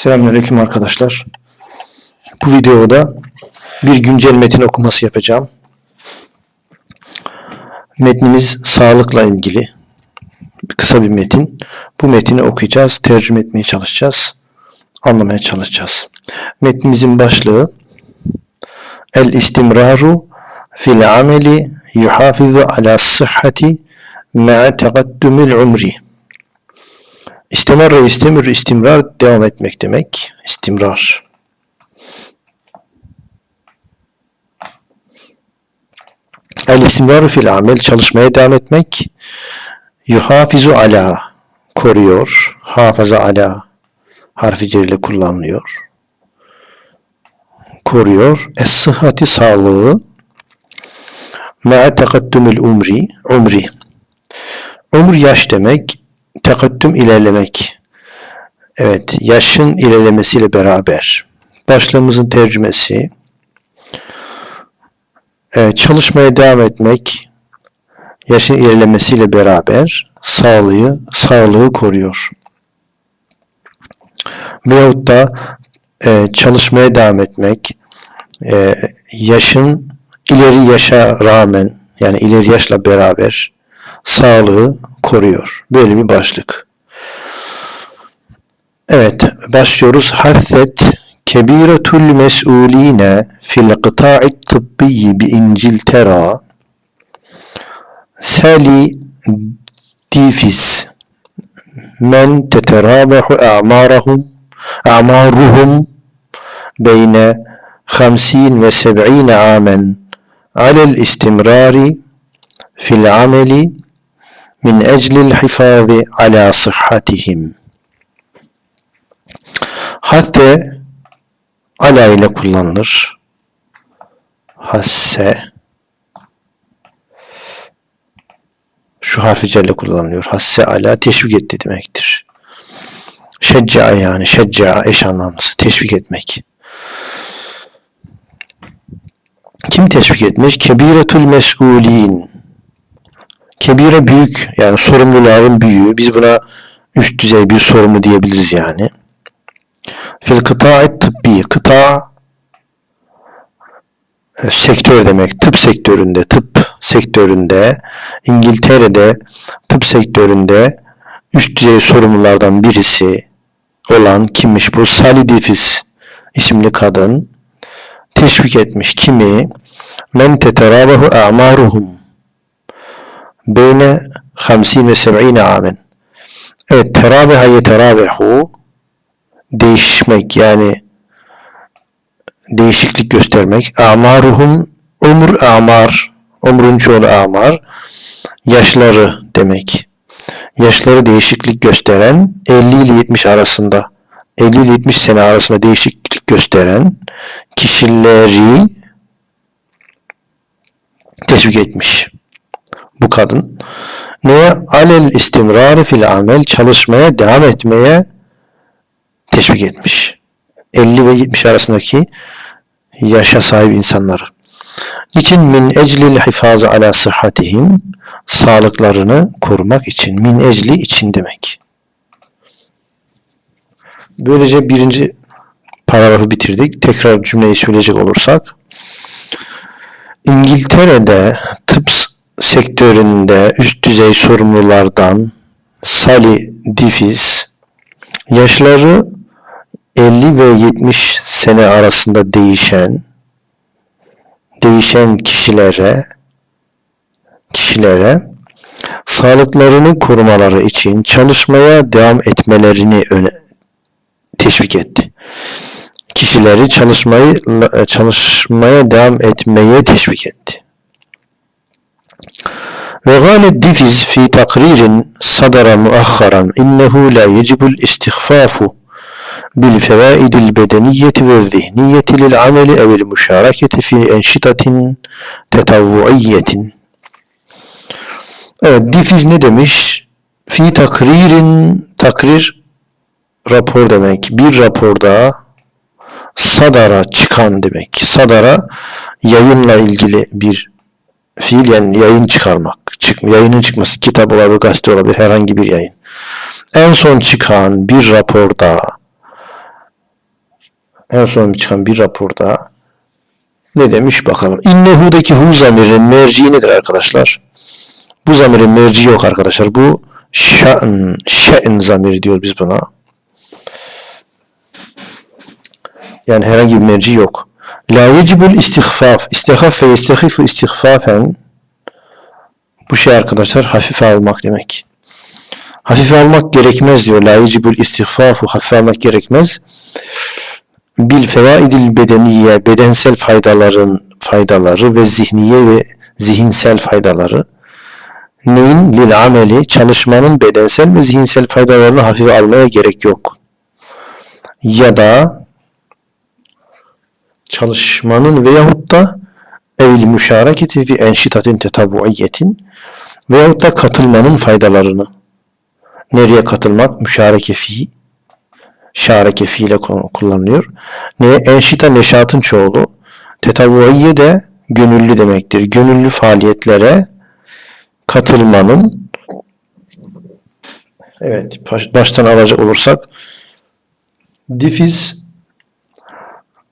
Selamünaleyküm arkadaşlar. Bu videoda bir güncel metin okuması yapacağım. Metnimiz sağlıkla ilgili. Kısa bir metin. Bu metini okuyacağız, tercüme etmeye çalışacağız, anlamaya çalışacağız. Metnimizin başlığı El istimraru fil ameli yuhafizu ala sıhhati ma'a teqaddumil umri. İstemar ve istemir istimrar devam etmek demek. İstimrar. El istimrar fil amel çalışmaya devam etmek. Yuhafizu ala koruyor. Hafaza ala harfi ile kullanılıyor. Koruyor. Es sıhhati sağlığı. Ma'a tekaddümül umri. Umri. Umur yaş demek tekaddüm ilerlemek. Evet, yaşın ilerlemesiyle beraber. Başlığımızın tercümesi. Evet, çalışmaya devam etmek, yaşın ilerlemesiyle beraber sağlığı, sağlığı koruyor. Veyahut da e, çalışmaya devam etmek, e, yaşın ileri yaşa rağmen, yani ileri yaşla beraber sağlığı koruyor. Böyle bir başlık. Evet, başlıyoruz. Hasset kebiretul mes'uline fil kıta'i tıbbi bi İngiltere Sally Davis men teterabahu a'marahum a'maruhum beyne 50 ve 70 amen alel istimrari fil ameli min eclil hifazi ala sıhhatihim. Hatte ala ile kullanılır. Hasse şu harfi celle kullanılıyor. Hasse ala teşvik etti demektir. Şecca yani şecca eş anlamlısı teşvik etmek. Kim teşvik etmiş? Kebiretul mes'ulin Kebire büyük yani sorumluların büyüğü. Biz buna üst düzey bir sorumlu diyebiliriz yani. Fil kıta'i tıbbi. Kıta e, sektör demek. Tıp sektöründe, tıp sektöründe, İngiltere'de tıp sektöründe üst düzey sorumlulardan birisi olan kimmiş bu? Sally Davis isimli kadın teşvik etmiş kimi? Men teterabahu a'maruhum beyne 50 ve 70 amen. Evet, terabeha yeterabehu değişmek yani değişiklik göstermek. Amaruhum umur amar umrun çoğulu amar yaşları demek. Yaşları değişiklik gösteren 50 ile 70 arasında 50 ile 70 sene arasında değişiklik gösteren kişileri teşvik etmiş bu kadın. Neye? Alel istimrari fil amel çalışmaya devam etmeye teşvik etmiş. 50 ve 70 arasındaki yaşa sahip insanları. Niçin min eclil hifazı ala sıhhatihim sağlıklarını korumak için. Min ecli için demek. Böylece birinci paragrafı bitirdik. Tekrar cümleyi söyleyecek olursak. İngiltere'de tıp sektöründe üst düzey sorumlulardan Sally Davis yaşları 50 ve 70 sene arasında değişen değişen kişilere kişilere sağlıklarını korumaları için çalışmaya devam etmelerini öne, teşvik etti. Kişileri çalışmayı çalışmaya devam etmeye teşvik etti. Ve gâle difiz fi takririn sadara muahharan innehu la yecibul istihfafu bil fevaidil bedeniyyeti ve zihniyeti lil ameli evil müşareketi fi enşitatin tetavvuiyyetin. Evet, difiz ne demiş? Fi takririn, takrir rapor demek. Bir raporda sadara çıkan demek. Sadara yayınla ilgili bir fiil yani yayın çıkarmak. Çık, yayının çıkması kitap olabilir, gazete olabilir, herhangi bir yayın. En son çıkan bir raporda en son çıkan bir raporda ne demiş bakalım. İnnehu'daki hu zamirinin merci nedir arkadaşlar? Bu zamirin merci yok arkadaşlar. Bu şa'n, şe'n zamiri diyoruz biz buna. Yani herhangi bir merci yok. La yecibul istihfaf. İstihfaf ve istihifu istihfafen bu şey arkadaşlar hafife almak demek. Hafife almak gerekmez diyor. La yecibul istihfafu hafife almak gerekmez. Bil fevaidil bedeniye bedensel faydaların faydaları ve zihniye ve zihinsel faydaları neyin lil ameli çalışmanın bedensel ve zihinsel faydalarını hafife almaya gerek yok. Ya da çalışmanın veyahut da evil müşareketi fi enşitatin tetavvuiyetin veyahut da katılmanın faydalarını nereye katılmak? Müşareke fi şareke fiile kullanılıyor. Ne? Enşita neşatın çoğulu. Tetavvuiye de gönüllü demektir. Gönüllü faaliyetlere katılmanın evet baştan alacak olursak difiz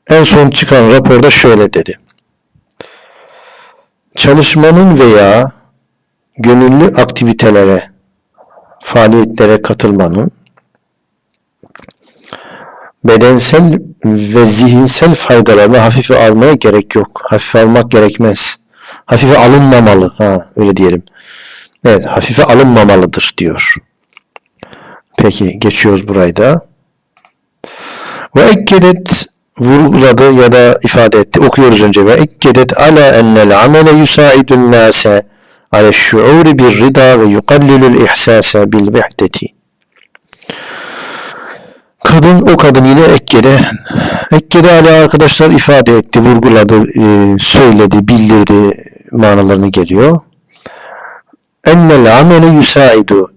en son çıkan raporda şöyle dedi. Çalışmanın veya gönüllü aktivitelere, faaliyetlere katılmanın bedensel ve zihinsel faydalarını hafife almaya gerek yok. Hafife almak gerekmez. Hafife alınmamalı. Ha, öyle diyelim. Evet, hafife alınmamalıdır diyor. Peki, geçiyoruz burayı da. Ve ekkedet vurguladı ya da ifade etti. Okuyoruz önce. Ve ekkedet ala ennel amele yusaidun nase ala şuuri bir rida ve yukallilul ihsasa bil vehdeti. Kadın o kadın yine ekkede ekkede ala arkadaşlar ifade etti, vurguladı, e, söyledi, bildirdi manalarını geliyor. Ennel amele yusaidu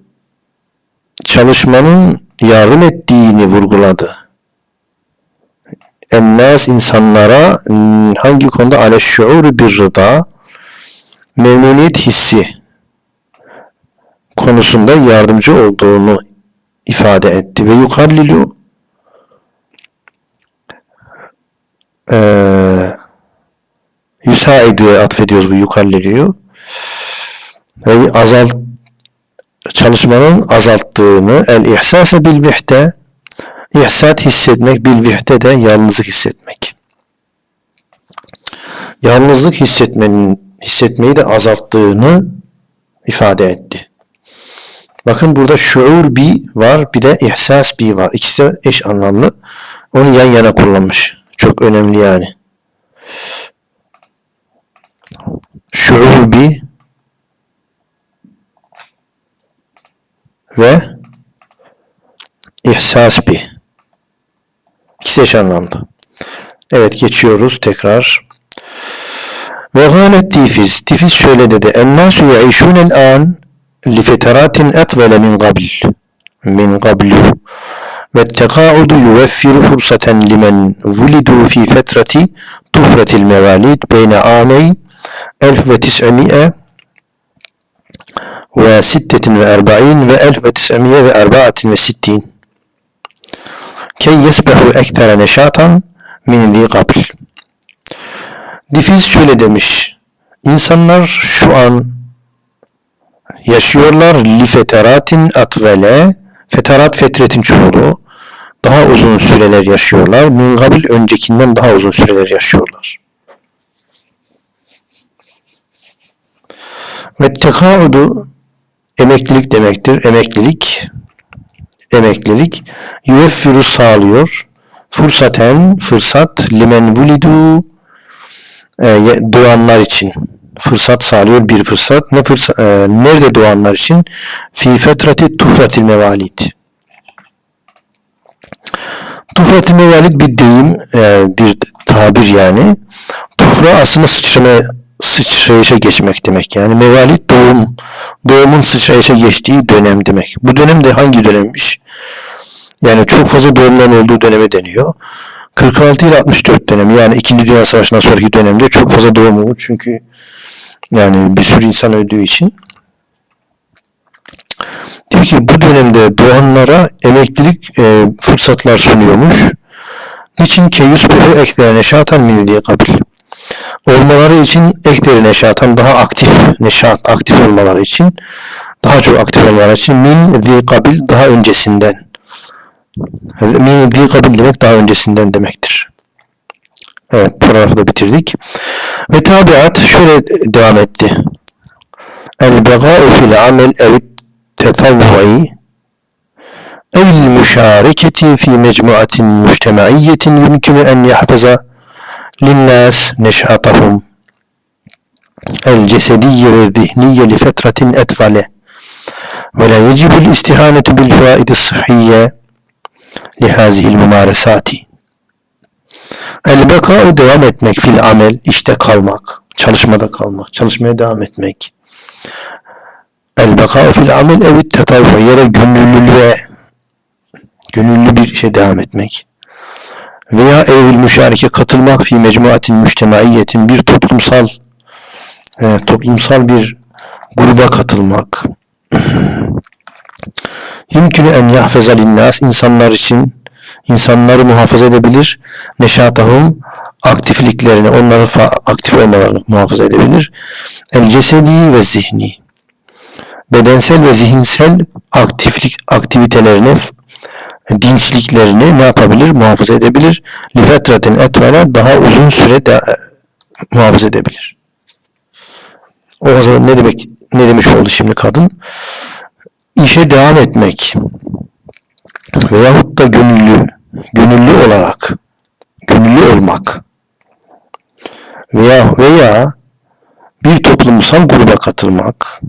çalışmanın yardım ettiğini vurguladı. Ennas insanlara hangi konuda? Ale şuuru bir rıda memnuniyet hissi konusunda yardımcı olduğunu ifade etti. Ve yukallilu eee Yusaidu'ya atfediyoruz bu yukallilu'yu ve azalt çalışmanın azalttığını el ihsase bil vihde ihsat hissetmek bil vihde de yalnızlık hissetmek. Yalnızlık hissetmenin hissetmeyi de azalttığını ifade etti. Bakın burada şuur bi var bir de ihsas bi var. İkisi de eş anlamlı. Onu yan yana kullanmış. Çok önemli yani. Şuur bi ve ihsas bi. Eş anlamlı. Evet geçiyoruz tekrar. Ve gâlet tifiz. Tifiz şöyle dedi. Ennâsü ye'işûnel an li feteratin etvele min qabl. Min qablu. Ve tekaudu yuveffiru fursaten limen vulidu fi fetreti tufretil mevalid beyne amey 1900 ve sittetin ve erba'in ve elf ve tis'emiye ve erba'atin ve sittin. Key yesbehu ektere neşatan min zi qabl. Difiz şöyle demiş. İnsanlar şu an yaşıyorlar li feteratin atvele feterat fetretin çoğulu daha uzun süreler yaşıyorlar. Min gabil öncekinden daha uzun süreler yaşıyorlar. Ve tekaudu emeklilik demektir. Emeklilik emeklilik yüveffiru sağlıyor. Fırsaten fırsat limen vulidu e, doğanlar için fırsat sağlıyor bir fırsat. Ne fırsat e, nerede doğanlar için? Fi fetrati tufratil mevalid. Tufratil mevalid bir deyim, e, bir tabir yani. Tufra aslında sıçrama sıçrayışa geçmek demek. Yani mevalit doğum, doğumun sıçrayışa geçtiği dönem demek. Bu dönem de hangi dönemmiş? Yani çok fazla doğumların olduğu döneme deniyor. 46 ile 64 dönemi yani 2. Dünya Savaşı'ndan sonraki dönemde çok fazla doğum olur. Çünkü yani bir sürü insan öldüğü için. Diyor ki bu dönemde doğanlara emeklilik e, fırsatlar sunuyormuş. Niçin ki yusbihu ektere neşatan min diye kabil. Olmaları için ekleri neşatan daha aktif, neşat, aktif olmaları için, daha çok aktif olmaları için min zi kabil daha öncesinden. Bir kabul demek daha öncesinden demektir. Evet paragrafı da bitirdik. Ve tabiat şöyle devam etti. El begâ'u fil amel evit tetavvui أو المشاركة في مجموعة مجتمعية يمكن أن يحفظ للناس نشاطهم الجسدي والذهني لفترة أطول ولا يجب الاستهانة بالفوائد sıhhiyye lihazihil mümaresati. El beka devam etmek fil amel, işte kalmak, çalışmada kalmak, çalışmaya devam etmek. El beka fil amel evit tetavva ya da gönüllülüğe, gönüllü bir şey devam etmek. Veya evil müşareke katılmak fi mecmuatin müştemaiyetin bir toplumsal e, toplumsal bir gruba katılmak Yümkünü en yahfeza linnas insanlar için insanları muhafaza edebilir. Neşatahum aktifliklerini, onların aktif olmalarını muhafaza edebilir. El cesedi ve zihni. Bedensel ve zihinsel aktiflik aktivitelerini dinçliklerini ne yapabilir? Muhafaza edebilir. Lifetretin etvara daha uzun süre de, muhafaza edebilir. O zaman ne demek ne demiş oldu şimdi kadın? İşe devam etmek veyahut da gönüllü, gönüllü olarak, gönüllü olmak veya veya bir toplumsal gruba katılmak,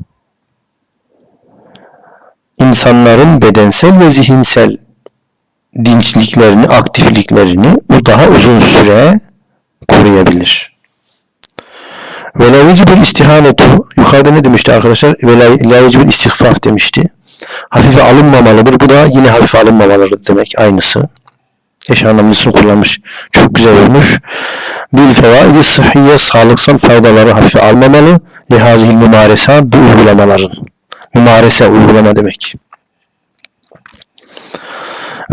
insanların bedensel ve zihinsel dinçliklerini, aktifliklerini daha uzun süre koruyabilir. Ve la yecibul istihanetu yukarıda ne demişti arkadaşlar? Ve la, la yecibul istihfaf demişti. Hafife alınmamalıdır. Bu da yine hafife alınmamalıdır demek. Aynısı. Eş anlamlısını kullanmış. Çok güzel olmuş. Bil fevaidi sıhhiye sağlıksal faydaları hafife almamalı. Lihazihil mümaresa bu uygulamaların. Mümarese uygulama demek.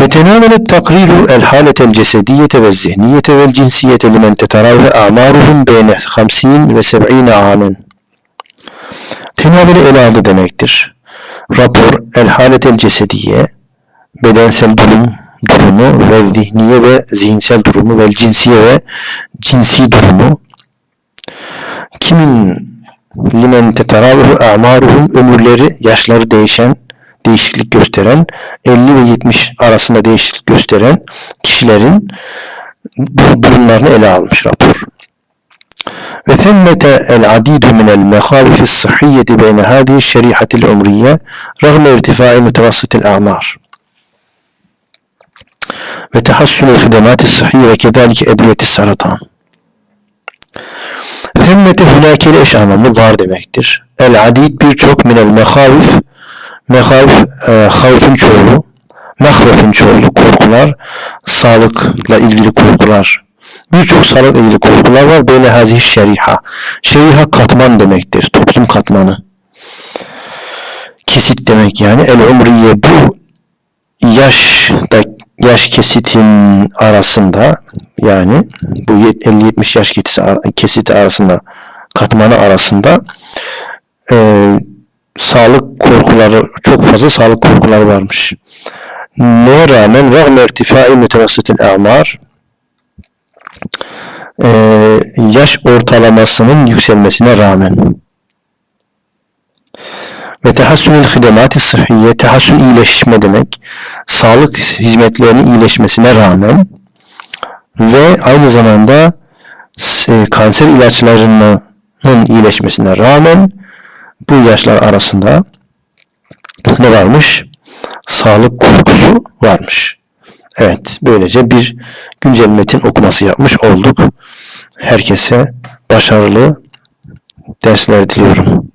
Ve tenavelet takriru el haletel cesediyete ve zihniyete vel cinsiyete limen teteravve amaruhum beyne 50 ve 70 amen. Tenaveli ele aldı demektir. Rapor el haletel cesediye bedensel durum durumu ve zihniye ve zihinsel durumu ve cinsiye ve cinsi durumu kimin limen teteravuhu a'maruhum ömürleri yaşları değişen değişiklik gösteren 50 ve 70 arasında değişiklik gösteren kişilerin bu durumlarını ele almış rapor. Ve themmete el adidu min el mehalifi sıhhiyeti beyne hadihi şerihatil umriye rağme irtifai mütevassitil a'mar. Ve tehassunul hidemati sıhhiye ve kedalike edviyeti saratan. Themmete hülakeli eş anlamı var demektir. El adid birçok minel mehavif Mehaf, e, havfin çoğulu, mehvefin çoğulu korkular, sağlıkla ilgili korkular. Birçok sağlıkla ilgili korkular var. Böyle hazih şeriha. Şeriha katman demektir. Toplum katmanı. Kesit demek yani. El umriye bu yaş da yaş kesitin arasında yani bu 50-70 yaş kesiti, arasında katmanı arasında eee sağlık korkuları çok fazla sağlık korkuları varmış. Neye rağmen rağmen irtifai mütevessitil a'mar e, yaş ortalamasının yükselmesine rağmen ve tehassunul hidemati sıhhiye tehassun iyileşme demek sağlık hizmetlerinin iyileşmesine rağmen ve aynı zamanda e, kanser ilaçlarının iyileşmesine rağmen bu yaşlar arasında ne varmış? Sağlık korkusu varmış. Evet, böylece bir güncel metin okuması yapmış olduk. Herkese başarılı dersler diliyorum.